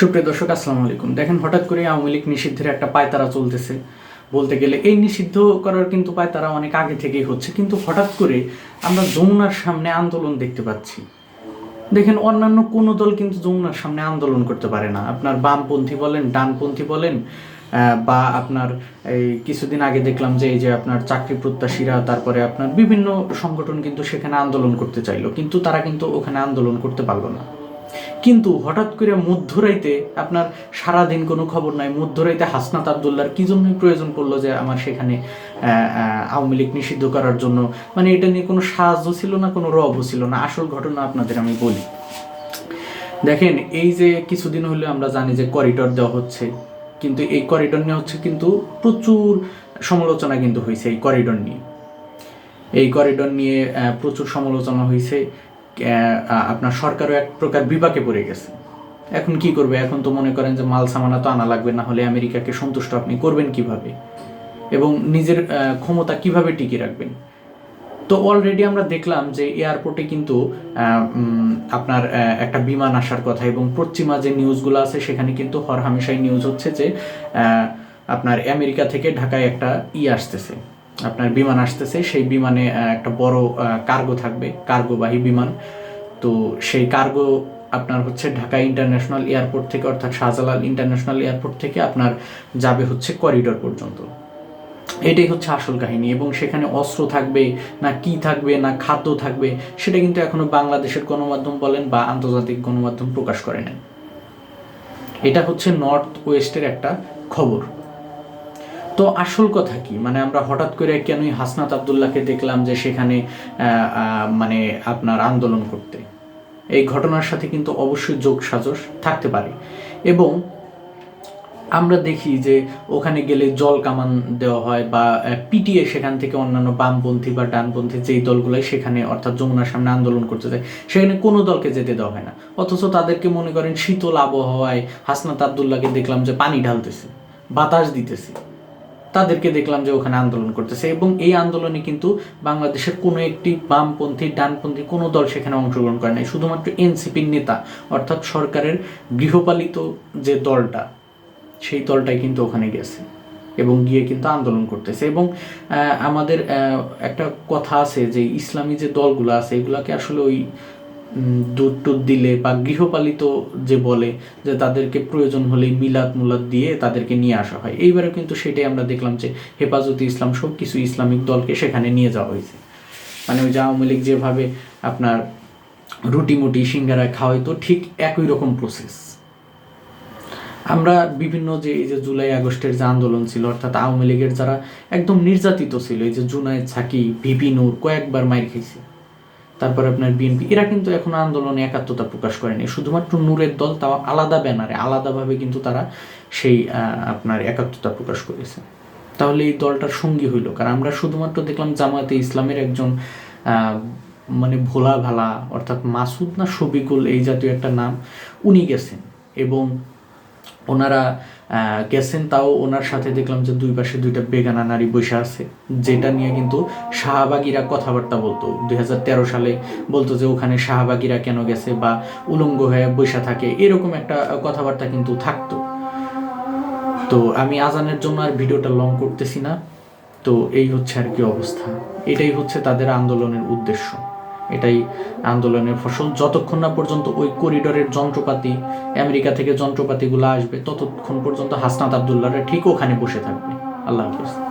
সুপ্রিয় দর্শক, আসসালামু আলাইকুম। দেখেন, হঠাৎ করে আওয়ামী লীগ নিষিদ্ধের একটা পায়তারা চলতেছে। বলতে গেলে এই নিষিদ্ধ করার কিন্তু পায়তারা অনেক আগে থেকেই হচ্ছে, কিন্তু হঠাৎ করে আমরা যমুনার সামনে আন্দোলন দেখতে পাচ্ছি। দেখেন, অন্যান্য কোনো দল কিন্তু যমুনার সামনে আন্দোলন করতে পারে না। আপনার বামপন্থী বলেন, ডানপন্থী বলেন বা আপনার এই কিছুদিন আগে দেখলাম যে এই যে আপনার চাকরি প্রত্যাশীরা, তারপরে আপনার বিভিন্ন সংগঠন কিন্তু সেখানে আন্দোলন করতে চাইলো, কিন্তু তারা কিন্তু ওখানে আন্দোলন করতে পারল না। কিন্তু হঠাৎ করে মধ্যরাইতে আপনার সারাদিন কোনো খবর নাই, মধ্যরাইতে হাসনাত আবদুল্লার কি জন্যই প্রয়োজন পড়ল যে আমার সেখানে আওয়ামী লীগ নিষিদ্ধ করার জন্য? মানে এটা নিয়ে কোনো সাহায্য ছিল না, কোনো রবও ছিল না। আসল ঘটনা আপনাদের আমি বলি। দেখেন, এই যে কিছুদিন হলে আমরা জানি যে করিডর দেওয়া হচ্ছে, কিন্তু এই করিডর নিয়ে হচ্ছে কিন্তু প্রচুর সমালোচনা কিন্তু হয়েছে এই করিডর নিয়ে। এই করিডর নিয়ে প্রচুর সমালোচনা হয়েছে। আপনার সরকারও এক প্রকার বিপাকে পড়ে গেছে। এখন কি করবে? এখন তো মনে করেন যে মাল সামানা তো আনা লাগবে, না হলে আমেরিকাকে সন্তুষ্ট আপনি করবেন কীভাবে? এবং নিজের ক্ষমতা কীভাবে টিকিয়ে রাখবেন? তো অলরেডি আমরা দেখলাম যে এয়ারপোর্টে কিন্তু আপনার একটা বিমান আসার কথা এবং পশ্চিমা যে নিউজগুলো আছে সেখানে কিন্তু হরহামেশাই নিউজ হচ্ছে যে আপনার আমেরিকা থেকে ঢাকায় একটা ই আসতেছে। আপনার বিমান আসতেছে, সেই বিমানে একটা বড় কার্গো থাকবে কার্গোবাহী বিমান। তো সেই কার্গো আপনার হচ্ছে ঢাকা ইন্টারন্যাশনাল এয়ারপোর্ট থেকে, অর্থাৎ শাহজালাল ইন্টারন্যাশনাল এয়ারপোর্ট থেকে আপনার যাবে হচ্ছে করিডোর পর্যন্ত। এটাই হচ্ছে আসল কাহিনী এবং সেখানে অস্ত্র থাকবে, না কি থাকবে, না খাদ্য থাকবে, সেটা কিন্তু এখনও বাংলাদেশের গণমাধ্যম বলেন বা আন্তর্জাতিক গণমাধ্যম প্রকাশ করে নেন এটা হচ্ছে নর্থ ওয়েস্টের একটা খবর। তো আসল কথা কি? মানে আমরা হঠাৎ করে কেনই হাসনাত আবদুল্লাহকে দেখলাম যে সেখানে মানে আপনার আন্দোলন করতে? এই ঘটনার সাথে কিন্তু অবশ্যই যোগ সাজস থাকতে পারে। এবং আমরা দেখি যে ওখানে গেলে জল কামান দেওয়া হয় বা পিটিএ সেখান থেকে অন্যান্য বামপন্থী বা ডানপন্থী যেই দলগুলাই সেখানে অর্থাৎ যমুনার সামনে আন্দোলন করতে যায়, সেখানে কোনো দলকে যেতে দেওয়া হয় না। অথচ তাদেরকে মনে করেন শীতল আবহাওয়ায় হাসনাত আবদুল্লাহকে দেখলাম যে পানি ঢালতেছে, বাতাস দিতেছে। তাদেরকে দেখলাম যে ওখানে আন্দোলন করতেছে এবং এই আন্দোলনে কিন্তু বাংলাদেশের কোনো একটি বামপন্থী, ডানপন্থী কোনো দল সেখানে অংশগ্রহণ করে নাই। শুধুমাত্র এনসিপির নেতা, অর্থাৎ সরকারের গৃহপালিত যে দলটা, সেই দলটাই কিন্তু ওখানে গেছে এবং গিয়ে কিন্তু আন্দোলন করতেছে। এবং আমাদের একটা কথা আছে যে ইসলামী যে দলগুলো আছে, এগুলাকে আসলে ওই দুধ টুধ দিলে বা গৃহপালিত যে বলে যে তাদেরকে প্রয়োজন হলেই মিলাদ মুলাদ দিয়ে তাদেরকে নিয়ে আসা হয়। এইবারে কিন্তু সেটাই আমরা দেখলাম যে হেফাজতে ইসলাম সব কিছু ইসলামিক দলকে সেখানে নিয়ে যাওয়া হয়েছে। মানে ওই যে আওয়ামী লীগ যেভাবে আপনার রুটি মুটি সিঙ্গারা খাওয়াই তো ঠিক একই রকম প্রসেস আমরা বিভিন্ন যে, এই যে জুলাই আগস্টের যে আন্দোলন ছিল, অর্থাৎ আওয়ামী লীগের যারা একদম নির্যাতিত ছিল, এই যে জুনায়েদ ছাকি ভিপি নূর কয়েকবার মাইর খেয়েছে। তারপর আপনার বিএনপি এরা কিন্তু এখন আন্দোলনে একাত্মতা প্রকাশ করেনি। শুধুমাত্র নূরের দল, তাও আলাদা ব্যানারে, আলাদাভাবে কিন্তু তারা সেই আপনার একাত্মতা প্রকাশ করেছে। তাহলে এই দলটার সঙ্গী হইল কারণ আমরা শুধুমাত্র দেখলাম জামায়াতে ইসলামের একজন মানে ভোলা ভালা অর্থাৎ মাসুদ না শবিকুল এই জাতীয় একটা নাম, উনি গেছেন। এবং ওনারা গেছেন, তাও ওনার সাথে দেখলাম যে দুই পাশে দুইটা বেগানা নারী বসে আছে, যেটা নিয়ে কিন্তু শাহবাগীরা কথাবার্তা বলতো। দুই সালে বলতো যে ওখানে শাহবাগীরা কেন গেছে বা উলঙ্গ হয়ে বসে থাকে, এরকম একটা কথাবার্তা কিন্তু থাকতো। তো আমি আজানের জন্য আর ভিডিওটা লং করতেছি না। তো এই হচ্ছে আর কি অবস্থা। এটাই হচ্ছে তাদের আন্দোলনের উদ্দেশ্য। এটাই আন্দোলনের ফসল। যতক্ষণ না পর্যন্ত ওই করিডোরের যন্ত্রপাতি, আমেরিকা থেকে যন্ত্রপাতিগুলো আসবে, ততক্ষণ পর্যন্ত হাসনাত আবদুল্লাহরা ঠিক ওখানে বসে থাকবে। আল্লাহ হাফিজ।